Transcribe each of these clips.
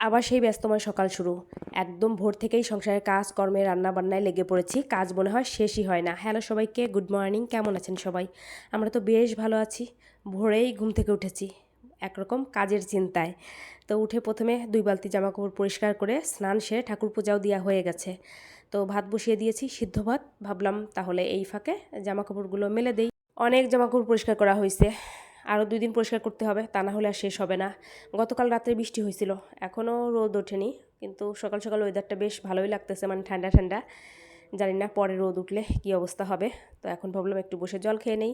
আবার সেই ব্যস্তময় সকাল শুরু। একদম ভোর থেকেই সংসারের কাজ, কর্মে রান্না বান্নায় লেগে পড়েছি। কাজ মনে হয় শেষই হয় না। হ্যালো সবাইকে, গুড মর্নিং। কেমন আছেন সবাই? আমরা তো বেশ ভালো আছি। ভোরেই ঘুম থেকে উঠেছি। একরকম কাজের চিন্তায়। তো উঠে প্রথমে দুই বালতি জামা কাপড় পরিষ্কার করে স্নান সেরে ঠাকুর পূজাও দেওয়া হয়ে গেছে। তো ভাত বসিয়ে দিয়েছি, সিদ্ধ ভাত। ভাবলাম তাহলে এই ফাঁকে জামা কাপড়গুলো মেলে দেই। অনেক জামা কাপড় পরিষ্কার করা হয়েছে। আরও দুই দিন পরিষ্কার করতে হবে, তা না হলে আর শেষ হবে না। গতকাল রাত্রে বৃষ্টি হয়েছিল, এখনও রোদ ওঠেনি, কিন্তু সকাল সকাল ওয়েদারটা বেশ ভালোই লাগতেছে মানে ঠান্ডা ঠান্ডা। জানি না পরে রোদ উঠলে কী অবস্থা হবে, তো এখন ভাবলাম একটু বসে জল খেয়ে নেই।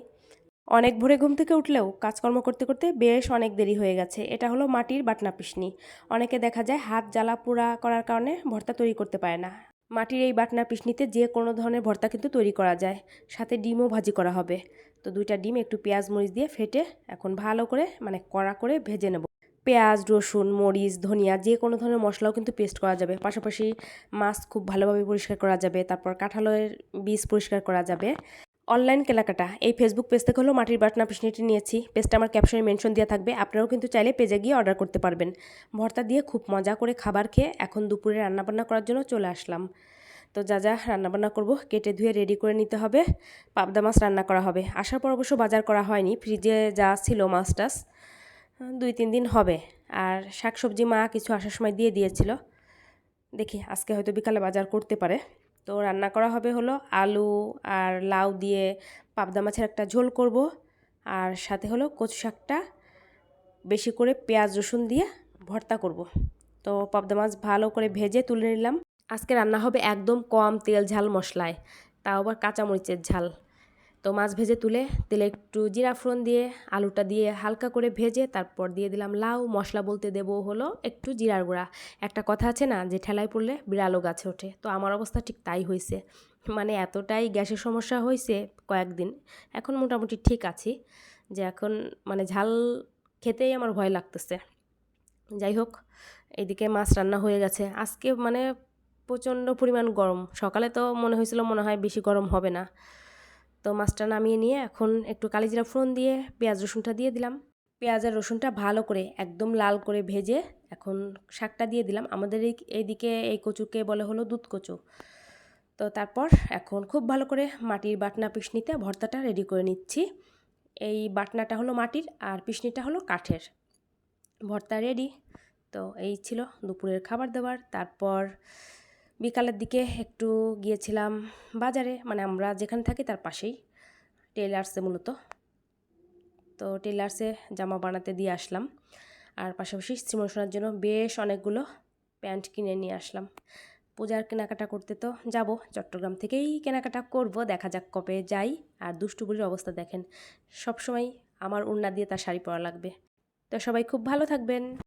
অনেক ভোরে ঘুম থেকে উঠলেও কাজকর্ম করতে করতে বেশ অনেক দেরি হয়ে গেছে, এটা হলো মাটির বাটনা পিসনি অনেকে দেখা যায় হাত জ্বালা পোড়া করার কারণে ভর্তা তৈরি করতে পারে না। মাটির এই বাটনা পিসনিতে যে কোনো ধরনের ভর্তা কিন্তু তৈরি করা যায়। সাথে ডিমও ভাজি করা হবে। তো দুইটা ডিম, একটু পেঁয়াজ মরিচ দিয়ে ফেটে এখন ভালো করে মানে কড়া করে ভেজে নেব। পেঁয়াজ, রসুন, মরিচ, ধনিয়া, যে কোনো ধরনের মশলাও কিন্তু পেস্ট করা যাবে। পাশাপাশি মাছ খুব ভালোভাবে পরিষ্কার করা যাবে। তারপর কাঁঠালের বীজ পরিষ্কার করা যাবে। অনলাইন কেনাকাটা। এই ফেসবুক পেজ থেকে হলো মাটির বাটনা পিসনিটি নিয়েছি। পেজটা আমার ক্যাপশনে মেনশন দেওয়া থাকবে। আপনারাও কিন্তু চাইলে পেজে গিয়ে অর্ডার করতে পারবেন। ভর্তা দিয়ে খুব মজা করে খাবার খেয়ে এখন দুপুরে রান্নাবান্না করার জন্য চলে আসলাম। তো যা যা রান্নাবান্না করব, কেটে ধুয়ে রেডি করে নিতে হবে। পাবদা মাছ রান্না করা হবে। আসার পর অবশ্য বাজার করা হয়নি। ফ্রিজে যা ছিল মাছ টাছ দুই তিন দিন হবে। আর শাকসবজি মা কিছু আসার সময় দিয়ে দিয়েছিল। দেখি, আজকে হয়তো বিকালে বাজার করতে পারে। তো রান্না করা হবে হলো আলু আর লাউ দিয়ে পাবদা মাছের একটা ঝোল করব। আর সাথে হলো কচু শাকটা বেশি করে পেঁয়াজ, রসুন দিয়ে ভর্তা করব। তো পাবদা মাছ ভালো করে ভেজে তুলে নিলাম। আজকে রান্না হবে একদম কম তেল ঝাল মশলায়, তাও আবার কাঁচামরিচের ঝাল। তো মাছ ভেজে তুলে তেলে একটু জিরা ফোড়ন দিয়ে, আলুটা দিয়ে হালকা করে ভেজে তারপর দিয়ে দিলাম লাউ, মশলা বলতে দেব হলো একটু জিরার গুঁড়া। একটা কথা আছে না, যে ঠেলায় পড়লে বিড়ালও গাছে ওঠে। তো আমার অবস্থা ঠিক তাই হয়েছে মানে এতটাই গ্যাসের সমস্যা হয়েছে কয়েকদিন। এখন মোটামুটি ঠিক আছি। যে এখন মানে ঝাল খেতেই আমার ভয় লাগতেছে। যাই হোক, এদিকে মাছ রান্না হয়ে গেছে। আজকে মানে প্রচণ্ড পরিমাণ গরম। সকালে তো মনে হয়েছিল মনে হয় বেশি গরম হবে না। তো মাছটা নামিয়ে নিয়ে এখন একটু কালিজিরা ফোড়ন দিয়ে পেঁয়াজ রসুনটা দিয়ে দিলাম। পেঁয়াজ আর রসুনটা ভালো করে একদম লাল করে ভেজে এখন শাকটা দিয়ে দিলাম। আমাদের এই, এইদিকে এই কচুকে বলে হলো দুধ কচু। তো তারপর এখন খুব ভালো করে মাটির বাটনা পিসনিতে ভর্তাটা রেডি করে নিচ্ছি। এই বাটনাটা হলো মাটির আর পিসনিটা হলো কাঠের। ভর্তা রেডি তো এই ছিল দুপুরের খাবার দাবার। তারপর বিকালের দিকে একটু গিয়েছিলাম বাজারে মানে আমরা যেখানে থাকি তার পাশেই টেলার্সে মূলত। তো টেলার্সে জামা বানাতে দিয়ে আসলাম। আর পাশাপাশি শ্রীমোশনার জন্য বেশ অনেকগুলো প্যান্ট কিনে নিয়ে আসলাম। পূজার কেনাকাটা করতে তো যাব, চট্টগ্রাম থেকেই কেনাকাটা করব, দেখা যাক কবে যাই। আর দুষ্টুপুরির অবস্থা দেখেন, সবসময় আমার উন্না দিয়ে তার শাড়ি পরা লাগবে। তো সবাই খুব ভালো থাকবেন।